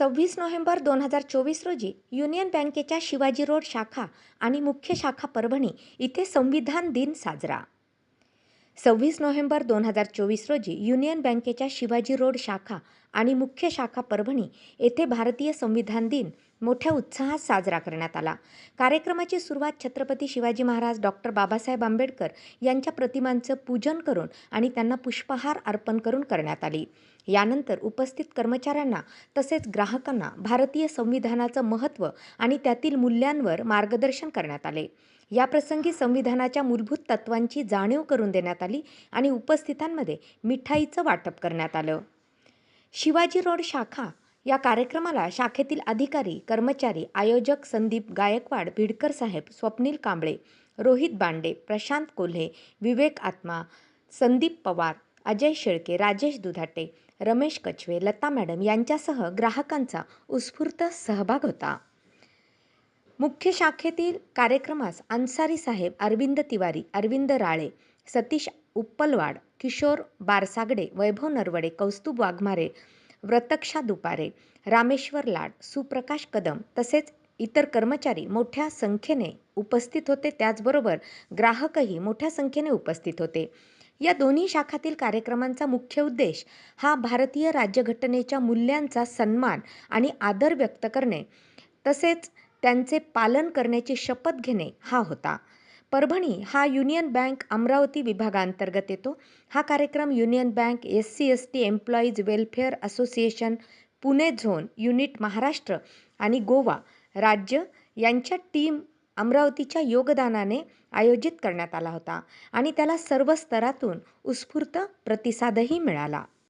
सव्वीस नोव्हेंबर दोन हजार चोवीस रोजी युनियन बँकेच्या शिवाजी रोड शाखा आणि मुख्य शाखा परभणी इथे संविधान दिन साजरा. सव्वीस नोव्हेंबर दोन हजार चोवीस रोजी युनियन बँकेच्या शिवाजी रोड शाखा आणि मुख्य शाखा परभणी येथे भारतीय संविधान दिन मोठ्या उत्साहात साजरा करण्यात आला. कार्यक्रमाची सुरुवात छत्रपती शिवाजी महाराज डॉक्टर बाबासाहेब आंबेडकर यांच्या प्रतिमांचं पूजन करून आणि त्यांना पुष्पहार अर्पण करून करण्यात आली. यानंतर उपस्थित कर्मचाऱ्यांना तसेच ग्राहकांना भारतीय संविधानाचं महत्त्व आणि त्यातील मूल्यांवर मार्गदर्शन करण्यात आले. याप्रसंगी संविधानाच्या मूलभूत तत्वांची जाणीव करून देण्यात आली आणि उपस्थितांमध्ये मिठाईचं वाटप करण्यात आलं. शिवाजी रोड शाखा या कार्यक्रमाला शाखेतील अधिकारी कर्मचारी आयोजक संदीप गायकवाड भिडकर साहेब स्वप्नील कांबळे रोहित बांडे प्रशांत कोल्हे विवेक आत्मा संदीप पवार अजय शेळके राजेश दुधाटे रमेश कछवे लता मॅडम यांच्यासह ग्राहकांचा उत्स्फूर्त सहभाग होता. मुख्य शाखेतील कार्यक्रमास अन्सारी साहेब अरविंद तिवारी अरविंद राळे सतीश उप्पलवाड किशोर बारसागडे वैभव नरवडे कौस्तुभ वाघमारे व्रतक्षा दुपारे. रामेश्वर लाड सुप्रकाश कदम तसेच इतर कर्मचारी मोठ्या संख्येने उपस्थित होते. त्याचबरोबर ग्राहकही मोठ्या संख्येने उपस्थित होते. या दोन्ही शाखातील कार्यक्रमांचा मुख्य उद्देश हा भारतीय राज्यघटनेच्या मूल्यांचा सन्मान आणि आदर व्यक्त करणे. तसेच त्यांचे पालन करण्याची शपथ घेणे हा होता. परभणी हा युनियन बँक अमरावती विभागांतर्गत येतो. हा कार्यक्रम Union Bank S C S T employees welfare association Pune zone unit Maharashtra आणि गोवा राज्य यांच्या टीम अमरावतीच्या योगदानाने आयोजित करण्यात आला होता आणि त्याला सर्व स्तरातून उत्स्फूर्त प्रतिसादही मिळाला.